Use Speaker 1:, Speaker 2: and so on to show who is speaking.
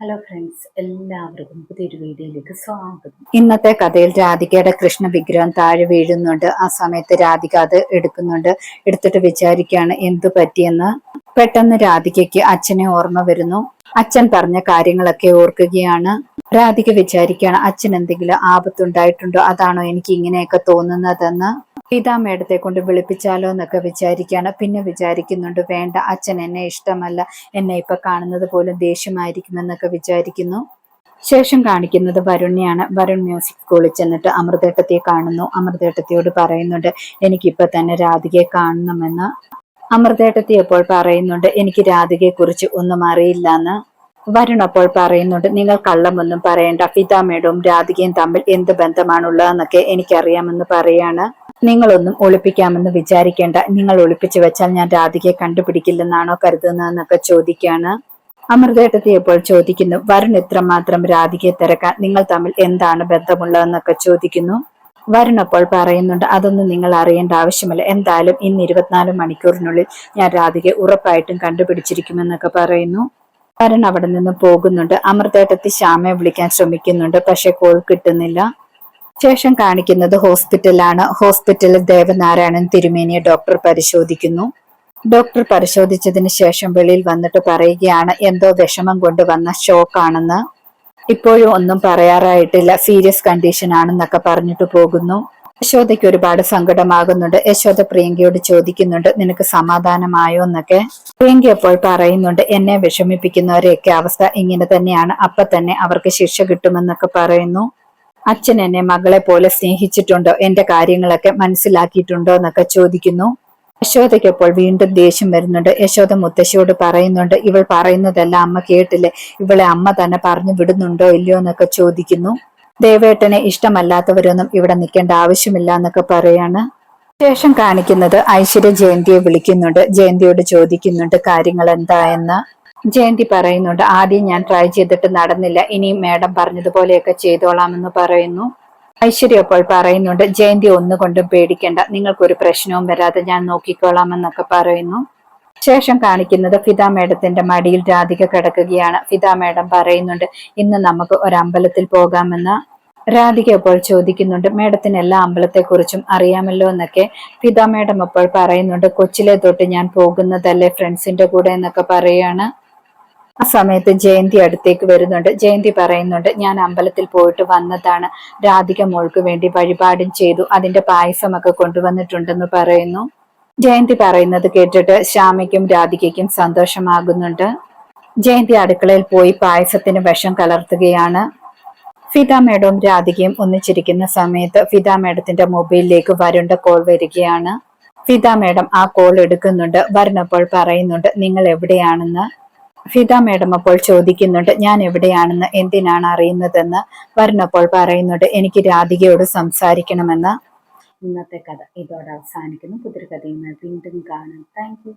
Speaker 1: Hello friends എല്ലാവർക്കും പുതിയൊരു വീഡിയോയിലേക്ക് സ്വാഗതം. ഇന്നത്തെ കഥയിൽ രാധികയുടെ കൃഷ്ണ വിഗ്രഹം താഴെ വീഴുന്നുണ്ട്. ആ സമയത്ത് രാധിക അത് എടുക്കുന്നുണ്ട്. എടുത്തിട്ട് വിചാരിക്കുകയാണ് എന്തു പറ്റിയെന്ന്? പെട്ടെന്ന് രാധികയ്ക്ക് അച്ഛനെ ഓർമ്മ വരുന്നു. അച്ഛൻ പറഞ്ഞ കാര്യങ്ങളൊക്കെ ഓർക്കുകയാണ്. രാധിക വിചാരിക്കുകയാണ് അച്ഛൻ എന്തെങ്കിലും ആപത്തുണ്ടായിട്ടുണ്ടോ? അതാണോ എനിക്ക് ഇങ്ങനെയൊക്കെ തോന്നുന്നതെന്ന്? ഗീതാ മേഡത്തെ കൊണ്ട് വിളിപ്പിച്ചാലോ എന്നൊക്കെ വിചാരിക്കുകയാണ്. പിന്നെ വിചാരിക്കുന്നുണ്ട് വേണ്ട അച്ഛൻ എന്നെ ഇഷ്ടമല്ല. എന്നെ ഇപ്പൊ കാണുന്നത് പോലും ദേഷ്യമായിരിക്കുമെന്നൊക്കെ വിചാരിക്കുന്നു. ശേഷം കാണിക്കുന്നത് വരുണിയാണ്. വരുൺ മ്യൂസിക് സ്കൂളിൽ ചെന്നിട്ട് അമൃതേട്ടത്തെ കാണുന്നു. അമൃതേട്ടത്തിയോട് പറയുന്നുണ്ട് എനിക്കിപ്പൊ തന്നെ രാധികയെ കാണണമെന്ന്. അമൃതേട്ടത്തി അപ്പോൾ പറയുന്നുണ്ട് എനിക്ക് രാധികയെ കുറിച്ച് ഒന്നും അറിയില്ലെന്ന്. വരുൺ അപ്പോൾ പറയുന്നുണ്ട് നിങ്ങൾ കള്ളമൊന്നും പറയേണ്ട. മേഡവും രാധികയും തമ്മിൽ എന്ത് ബന്ധമാണുള്ളതെന്നൊക്കെ എനിക്കറിയാമെന്ന് പറയാണ്. നിങ്ങളൊന്നും ഒളിപ്പിക്കാമെന്ന് വിചാരിക്കേണ്ട. നിങ്ങൾ ഒളിപ്പിച്ചു വെച്ചാൽ ഞാൻ രാധികയെ കണ്ടുപിടിക്കില്ലെന്നാണോ കരുതുന്നതെന്നൊക്കെ ചോദിക്കാണ്. അമൃതേട്ടത്തി ഇപ്പോൾ ചോദിക്കുന്നു വരുൺ ഇത്രമാത്രം രാധികയെ തിരക്കാൻ നിങ്ങൾ തമ്മിൽ എന്താണ് ബന്ധമുള്ളതെന്നൊക്കെ ചോദിക്കുന്നു. വരുൺ അപ്പോൾ പറയുന്നുണ്ട് അതൊന്നും നിങ്ങൾ അറിയേണ്ട ആവശ്യമില്ല. എന്തായാലും ഇന്ന് ഇരുപത്തിനാല് മണിക്കൂറിനുള്ളിൽ ഞാൻ രാധികയെ ഉറപ്പായിട്ടും കണ്ടുപിടിച്ചിരിക്കുമെന്നൊക്കെ പറയുന്നു. വരുൺ അവിടെ നിന്ന് പോകുന്നുണ്ട്. അമൃതേട്ടത്തി ശ്യാമയെ വിളിക്കാൻ ശ്രമിക്കുന്നുണ്ട് പക്ഷെ കോൾ കിട്ടുന്നില്ല. ശേഷം കാണിക്കുന്നത് ഹോസ്പിറ്റലാണ്. ഹോസ്പിറ്റലിൽ ദേവനാരായണൻ തിരുമേനിയെ ഡോക്ടർ പരിശോധിക്കുന്നു. ഡോക്ടർ പരിശോധിച്ചതിന് ശേഷം വെളിയിൽ വന്നിട്ട് പറയുകയാണ് എന്തോ വിഷമം കൊണ്ട് വന്ന ഷോക്കാണെന്ന്. ഇപ്പോഴും ഒന്നും പറയാറായിട്ടില്ല. സീരിയസ് കണ്ടീഷൻ ആണെന്നൊക്കെ പറഞ്ഞിട്ട് പോകുന്നു. യശോദയ്ക്ക് ഒരുപാട് സങ്കടമാകുന്നുണ്ട്. യശോദ പ്രിയങ്കയോട് ചോദിക്കുന്നുണ്ട് നിനക്ക് സമാധാനമായോ എന്നൊക്കെ? പ്രിയങ്ക അപ്പോൾ പറയുന്നുണ്ട് എന്നെ വിഷമിപ്പിക്കുന്നവരെയൊക്കെ അവസ്ഥ ഇങ്ങനെ തന്നെയാണ്. അപ്പൊ തന്നെ അവർക്ക് ശിക്ഷ കിട്ടുമെന്നൊക്കെ പറയുന്നു. അച്ഛൻ എന്നെ മകളെ പോലെ സ്നേഹിച്ചിട്ടുണ്ടോ? എന്റെ കാര്യങ്ങളൊക്കെ മനസ്സിലാക്കിയിട്ടുണ്ടോ എന്നൊക്കെ ചോദിക്കുന്നു. യശോദയ്ക്കപ്പോൾ വീണ്ടും ദേഷ്യം വരുന്നുണ്ട്. യശോദ മുത്തശ്ശിയോട് പറയുന്നുണ്ട് ഇവൾ പറയുന്നതെല്ലാം അമ്മ കേട്ടില്ലേ? ഇവളെ അമ്മ തന്നെ പറഞ്ഞു വിടുന്നുണ്ടോ ഇല്ലയോ എന്നൊക്കെ ചോദിക്കുന്നു. ദേവേട്ടനെ ഇഷ്ടമല്ലാത്തവരൊന്നും ഇവിടെ നിൽക്കേണ്ട ആവശ്യമില്ല എന്നൊക്കെ പറയാണ്. ശേഷം കാണിക്കുന്നത് ഐശ്വര്യ ജയന്തിയെ വിളിക്കുന്നുണ്ട്. ജയന്തിയോട് ചോദിക്കുന്നുണ്ട് കാര്യങ്ങൾ എന്താ എന്ന്. ജയന്തി പറയുന്നുണ്ട് ആദ്യം ഞാൻ ട്രൈ ചെയ്തിട്ട് നടന്നില്ല ഇനി മാഡം പറഞ്ഞതുപോലെയൊക്കെ ചെയ്തോളാമെന്ന് പറയുന്നു. ഐശ്വര്യ അപ്പോൾ പറയുന്നുണ്ട് ജയന്തി ഒന്നുകൊണ്ടും പേടിക്കേണ്ട നിങ്ങൾക്കൊരു പ്രശ്നവും വരാതെ ഞാൻ നോക്കിക്കോളാമെന്നൊക്കെ പറയുന്നു. ശേഷം കാണിക്കുന്നത് ഫിദ മേഡത്തിന്റെ മടിയിൽ രാധിക കിടക്കുകയാണ്. ഫിദ മേഡം പറയുന്നുണ്ട് ഇന്ന് നമുക്ക് ഒരു അമ്പലത്തിൽ പോകാമെന്ന്. രാധിക അപ്പോൾ ചോദിക്കുന്നുണ്ട് മേഡത്തിന് എല്ലാ അമ്പലത്തെക്കുറിച്ചും അറിയാമല്ലോ എന്നൊക്കെ. ഫിദ മേഡം അപ്പോൾ പറയുന്നുണ്ട് കൊച്ചിലെ തൊട്ട് ഞാൻ പോകുന്നതല്ലേ ഫ്രണ്ട്സിന്റെ കൂടെ എന്നൊക്കെ പറയാണ്. ആ സമയത്ത് ജയന്തി അടുത്തേക്ക് വരുന്നുണ്ട്. ജയന്തി പറയുന്നുണ്ട് ഞാൻ അമ്പലത്തിൽ പോയിട്ട് വന്നതാണ്. രാധിക മോൾക്ക് വേണ്ടി വഴിപാടും ചെയ്തു. അതിന്റെ പായസമൊക്കെ കൊണ്ടുവന്നിട്ടുണ്ടെന്ന് പറയുന്നു. ജയന്തി പറയുന്നത് കേട്ടിട്ട് ശ്യാമയ്ക്കും രാധികയ്ക്കും സന്തോഷമാകുന്നുണ്ട്. ജയന്തി അടുക്കളയിൽ പോയി പായസത്തിന് വിഷം കലർത്തുകയാണ്. ഫിദ മേഡവും രാധികയും ഒന്നിച്ചിരിക്കുന്ന സമയത്ത് ഫിദ മേഡത്തിന്റെ മൊബൈലിലേക്ക് വരുണ്ട കോൾ വരികയാണ്. ഫിദ മേഡം ആ കോൾ എടുക്കുന്നുണ്ട്. വരുന്നപ്പോൾ പറയുന്നുണ്ട് നിങ്ങൾ എവിടെയാണെന്ന്? ഫിദ മേഡം അപ്പോൾ ചോദിക്കുന്നുണ്ട് ഞാൻ എവിടെയാണെന്ന് എന്തിനാണ് അറിയുന്നതെന്ന്? വരുന്നപ്പോൾ പറയുന്നുണ്ട് എനിക്ക് രാധികയോട് സംസാരിക്കണമെന്ന്. ഇന്നത്തെ കഥ ഇതോടെ അവസാനിക്കുന്നു. പുതിയൊരു കഥയുമായി വീണ്ടും കാണാം. താങ്ക്